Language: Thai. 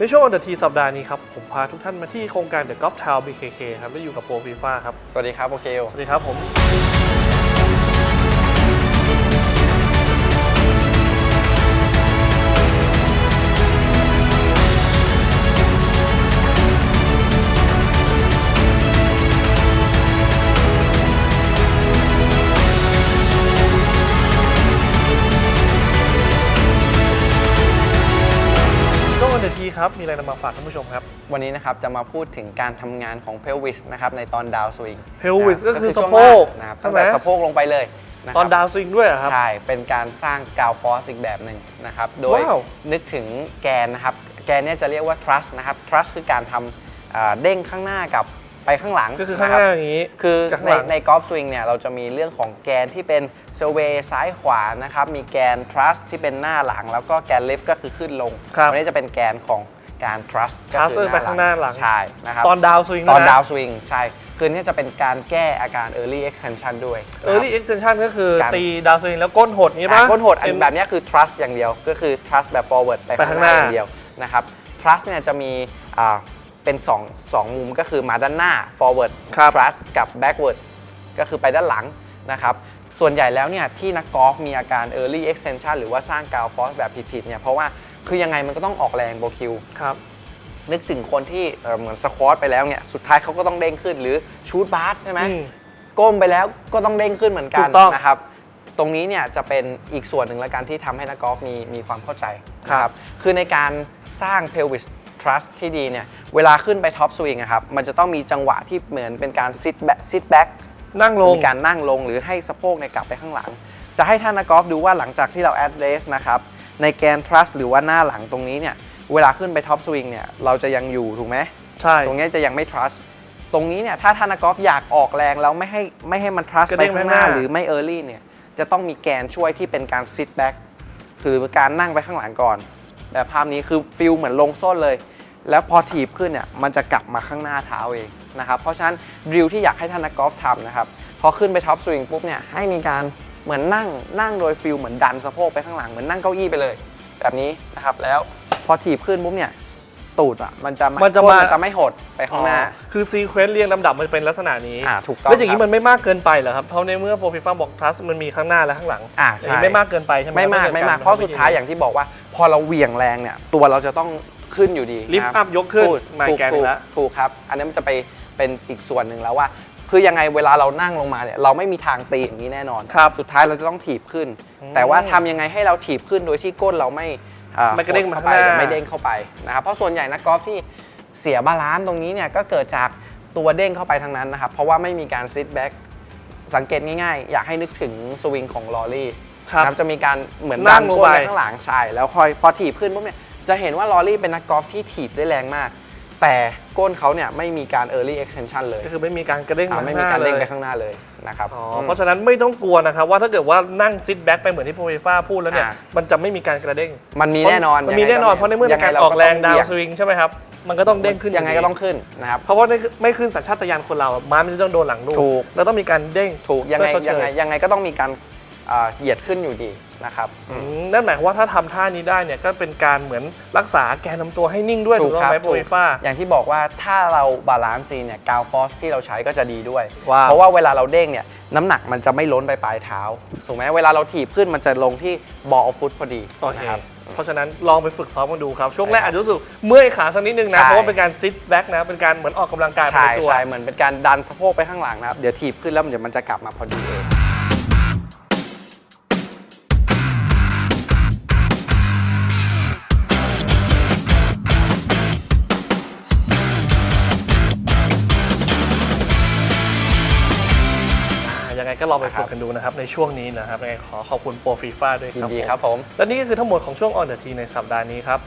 ในช่วง On the Tee สัปดาห์นี้ครับ ผมพาทุกท่านมาที่โครงการ The Golf Town BKK ครับได้อยู่กับโปรฟีฟ่าครับ สวัสดีครับโอเคลสวัสดีครับผม the Tee ครับมีอะไรนำมาฝากท่านผู้ชมครับ วันนี้นะครับจะมาพูดถึงการทำงานของเพลวิสนะครับในตอนดาวสวิง Pelvis ก็คือช่วงสะโพกล่างนะครับใช่ตั้งไหม แต่สะโพกลงไปเลยะครับ ตอนดาวสวิงด้วยเหรอครับ ใช่ เป็นการสร้างกาวฟอสอีกแบบหนึ่งนะครับ โดยว้าว นึกถึงแกนนะครับ แกนเนี่ยจะเรียกว่า thrust นะครับ thrust คือการทำอ่าเด้งข้างหน้ากับไปข้างหลังก็คือข้างหนะน้ารับอย่างนี้ คือจากข้างในหลัง ในกอล์ฟสวิงเนี่ยเราจะมีเรื่องของแกนที่เป็นเซเวซ้ายขวานะครับ มีแกน thrust ที่เป็นหน้าหลัง แล้วก็แกน lift ก็คือขึ้นลงครับ อันนี้จะเป็นแกนของ การ thrust ก็ thrust คือไปข้างหน้าหลัง ใช่นะครับตอนดาวสวิงตอนนะดาวสวิงใช่ คือเนี่ยจะเป็นการแก้อาการ early extension ด้วยนะครับ Early extension ก็คือการ ตีดาวสวิงแล้วก้นหดอย่างนี้อ่าปะก้นหดอันเป็นแบบเนี้ยคือ trust อย่างเดียว ก็คือ trust แบบ forward ไปไปข้างข้างหหน้าน้าอย่างเดียวนะครับ trust เนี่ยจะมีอ่าเป็นสองสองมุมก็คือมาด้านหน้า forward ครับ trust กับ backward ก็คือไปด้านหลังนะครับ ส่วนใหญ่แล้วเนี่ยที่นักกอล์ฟมีอาการ early extension หรือว่าสร้างกาวฟอสแบบผิดๆเนี่ยเพราะว่า คือยังไงมันก็ต้องออกแรงโบคิว ครับ นึกถึงคนที่เอ่อเหมือนสควอตไปแล้วเนี่ยสุดท้ายเขาก็ต้องเด้งขึ้นหรือชูดบาสใช่ไหมอืมก้มไปแล้วก็ต้องเด้งขึ้นเหมือนกัถูนกต้องนะครับ ตรงนี้เนี่ยจะเป็นอีกส่วนหนึ่งและกันที่ทำให้นักกอล์ฟมีมีความเข้าใจนะครับคือในการสร้าง pelvis thrust ที่ดีเนี่ยเวลาขึ้นไปท็อปสวิงครับมันจะต้องมีจังหวะที่เหมือนเป็นการ sit back sit back นั่งลง มีการนั่งลงหรือให้สะโพกเนี่ยกลับไปข้างหลัง จะให้ท่านนักกอล์ฟดูว่าหลังจากที่เรา address นะครับ ในแกน thrust หรือว่าหน้าหลังตรงนี้เนี่ย เวลาขึ้นไป top swing เนี่ย เราจะยังอยู่ถูกไหม ใช่ ตรงนี้จะยังไม่ trust ตรงนี้เนี่ย ถ้าท่านนักกอล์ฟอยากออกแรงแล้วไม่ให้ไม่ให้มัน trust กระไปเด้งไปข้างหน้าข้างหน้าหรือไม่ early เนี่ย จะต้องมีแกนช่วยที่เป็นการ sit back คือการนั่งไปข้างหลังก่อน แต่ภาพนี้คือฟิลเหมือนลงส้นเลย แล้วพอถีบขึ้นเนี่ย มันจะกลับมาข้างหน้าเท้าเองนะครับ เพราะฉะนั้นดริลที่อยากให้ท่านนักกอล์ฟทำนะครับ พอขึ้นไปท็อปสวิงปุ๊บเนี่ย ให้มีการ เหมือนนั่งนั่งโดยฟิลเหมือนดันสะโพกไปข้างหลังเหมือนนั่งเก้าอี้ไปเลย แบบนี้นะครับแล้วพอถีบขึ้นปุ๊บเนี่ยตูดอะมันจะมันจะก้มามันจะไม่หดไปข้างหน้าอ๋อคือซีเควนต์เรียงลำดับมันเป็นลักษณะนี้อ่าถูกต้องแล้วอย่างนี้ครับมันไม่มากเกินไปเหรอครับเพราะในเมื่อโปรฟิฟ้าบอกทัสมันมีข้างหน้าและข้างหลังอ่าย่างใช่นี้ไม่มากเกินไปใช่ไหมไม่มากถ้ไม่มากนเพราะสุดท้ายอย่างที่บอกว่า พอเราเหวี่ยงแรงเนี่ยตัวเราจะต้องขึ้นอยู่ดีลิฟนะต์คอัรับพยกขึ้นถูกมาถูกแกนถูกแล้วถูกครับ อันนี้มันจะไปเป็นอีกส่วนหนึ่งแล้วว่า คือยังไงเวลาเรานั่งลงมาเนี่ยเราไม่มีทางตีอย่างนี้แน่นอน ครับสุดท้ายเราจะต้องถีบขึ้นอืมแต่ว่าทำยังไงให้เราถีบขึ้นโดยที่ก้นเราไม่อ่าไม่กระเด้งหมาเข้าไปข้างหน้า ไม่เด้งเข้าไปนะครับเพราะส่วนใหญ่นักกอล์ฟที่เสียบาลานซ์ตรงนี้เนี่ยก็เกิดจากตัวเด้งเข้าไปทั้งนั้นนะครับเพราะว่าไม่มีการซิทแบ็กสังเกตง่ายๆ อยากให้นึกถึงสวิงของลอรี่ครับนะครับจะมีการเหมือนนั่ดังนลงก้นไป ไปข้างหลังใช่แล้วคอยพอถีบขึ้นปุ๊บเนี่ยจะเห็นว่าลอรี่เป็นนักกอล์ฟที่ถีบได้แรงมาก แต่ก้นเขาเนี่ยไม่มีการ early extension เลยก็คือไม่มีการกระเด้งอ่ามาไม่ข้างหน้ามีการเลเด้งยไปข้างหน้าเลยนะครับอ๋ออืมเพราะฉะนั้นไม่ต้องกลัวนะครับว่าถ้าเกิดว่านั่งซิทแบ็กไปเหมือนที่โปรฟิฟ้าพูดแล้วเนี่ยอ่า มันจะไม่มีการกระเด้งมันมีแน่นอนมันมีแน่นอนเพราะในเมื่อมีการออกแรงดาวสงวิงใช่ไหมครับมันก็ต้องเด้งขึ้นยังไงก็ต้องขึ้นนะครับ เพราะว่าไม่ขึ้นสัญชาตญาณคนเราอะม้ามันจะต้องโดนหลังลูกถูกแล้วต้องมีการเด้งถูกยังไงเพื่อชดเช ยังไงยังไงก็ต้องมีการ อ่าเหยียดขึ้นอยู่ดีนะครับอือืมมนั่นหมายความว่าถ้าทำท่านี้ได้เนี่ยก็เป็นการเหมือนรักษาแกนลำตัวให้นิ่งด้วยถูถูกกต้องครับไหมโปรถูกฟิฟ้า อย่างที่บอกว่าถ้าเราบาลานซ์ซีเนี่ยกาวฟอสที่เราใช้ก็จะดีด้วย ว้าว เพราะว่าเวลาเราเด้งเนี่ยน้ำหนักมันจะไม่ล้นไปปลายเท้า ถูกไหมเวลาเราถีบขึ้นมันจะลงที่บอลฟุตพอดีโอเคนะครับ เพราะฉะนั้นลองไปฝึกซ้อมกันดูครับ ช่วงแรกใช่ครับอาจจะรู้สึกเมื่อยขาสักนิดนึงนะ ใช่ เพราะว่าเป็นการซิทแบ็กนะ เป็นการเหมือนออกกำลังกายไปใช่ในตัว ใช่เหมือนเป็นการดันสะโพกไปข้างหลังนะครับ เดี๋ยวถีบขึ้นแล้วเดี๋ยวมันจะกลับมาพอดีเอง ลองไปฝึกกันดูนะครับ ในช่วงนี้นะครับยังไงขอขอบคุณโปรฟีฟ่าด้วยยิคนรับดีผมครับผม และนี่ก็คือทั้งหมดของช่วง On the Tee ในสัปดาห์นี้ครับ